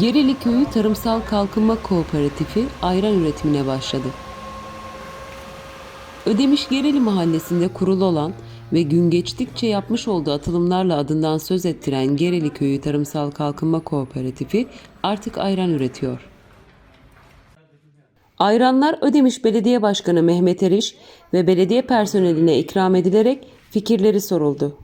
Gereli Köyü Tarımsal Kalkınma Kooperatifi ayran üretimine başladı. Ödemiş Gereli Mahallesi'nde kurulu olan ve gün geçtikçe yapmış olduğu atılımlarla adından söz ettiren Gereli Köyü Tarımsal Kalkınma Kooperatifi artık ayran üretiyor. Ayranlar Ödemiş Belediye Başkanı Mehmet Eriş ve belediye personeline ikram edilerek fikirleri soruldu.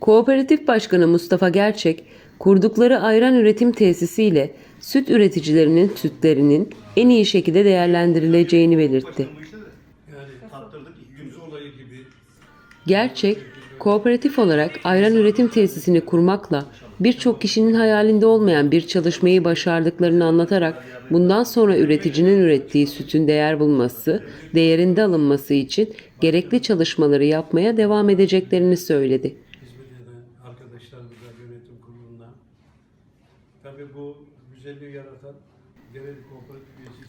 Kooperatif Başkanı Mustafa Gerçek, kurdukları ayran üretim tesisiyle süt üreticilerinin sütlerinin en iyi şekilde değerlendirileceğini belirtti. Gerçek, kooperatif olarak ayran üretim tesisini kurmakla birçok kişinin hayalinde olmayan bir çalışmayı başardıklarını anlatarak bundan sonra üreticinin ürettiği sütün değer bulması, değerinde alınması için gerekli çalışmaları yapmaya devam edeceklerini söyledi.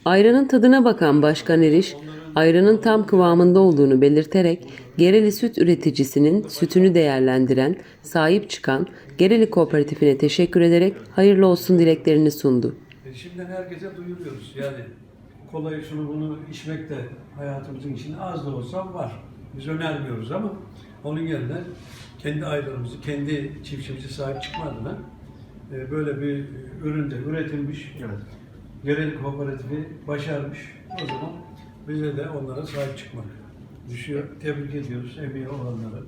Ayranın tadına bakan Başkan Eriş, ayranın tam kıvamında olduğunu belirterek Gereli süt üreticisinin sütünü değerlendiren, sahip çıkan Gereli Kooperatifine teşekkür ederek hayırlı olsun dileklerini sundu. E, Şimdiden herkese duyuruyoruz. Yani kolayı şunu bunu içmek de hayatımızın içinde az da olsa var. Biz önermiyoruz ama onun yerine kendi ayranımızı, kendi çiftçimizi sahip çıkma adına e, böyle bir üründe üretilmiş. Yerel kooperatifi başarmış. O zaman bize de onlara sahip çıkmak düşüyor. Tebrik ediyoruz emeği olanları.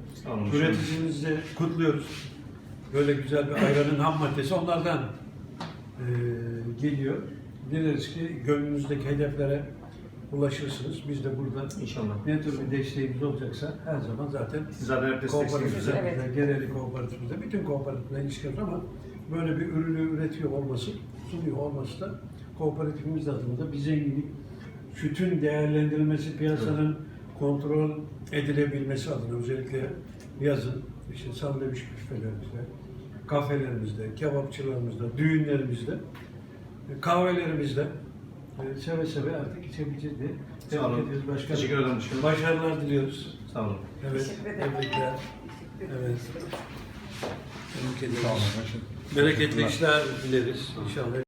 Üreticimizi de kutluyoruz. Böyle güzel bir ayranın ham maddesi onlardan e, geliyor. Dileriz ki gönlünüzdeki hedeflere ulaşırsınız. Biz de burada İnşallah. ne tür bir desteğimiz olacaksa her zaman zaten Zaten hep kooperatifimizde, desteksiniz. geneli kooperatifimizde, bütün kooperatifle ilişkimiz ama böyle bir ürünü üretiyor olması, sunuyor olması da kooperatifimiz adına da bir zenginlik. Sütün değerlendirilmesi, piyasanın kontrol edilebilmesi adına özellikle yazın, işte sandviç büfelerimizde, kafelerimizde, kebapçılarımızda, düğünlerimizde, e, kahvelerimizde e, seve seve artık içebileceğiz diye Sağ olun. ediyoruz başkanım. Teşekkür ederim başkanım. Başarılar diliyoruz. Sağ olun. Evet, tebrikler. Evet. Tebrik ederiz. Sağ olun. Bereketli işler dileriz inşallah.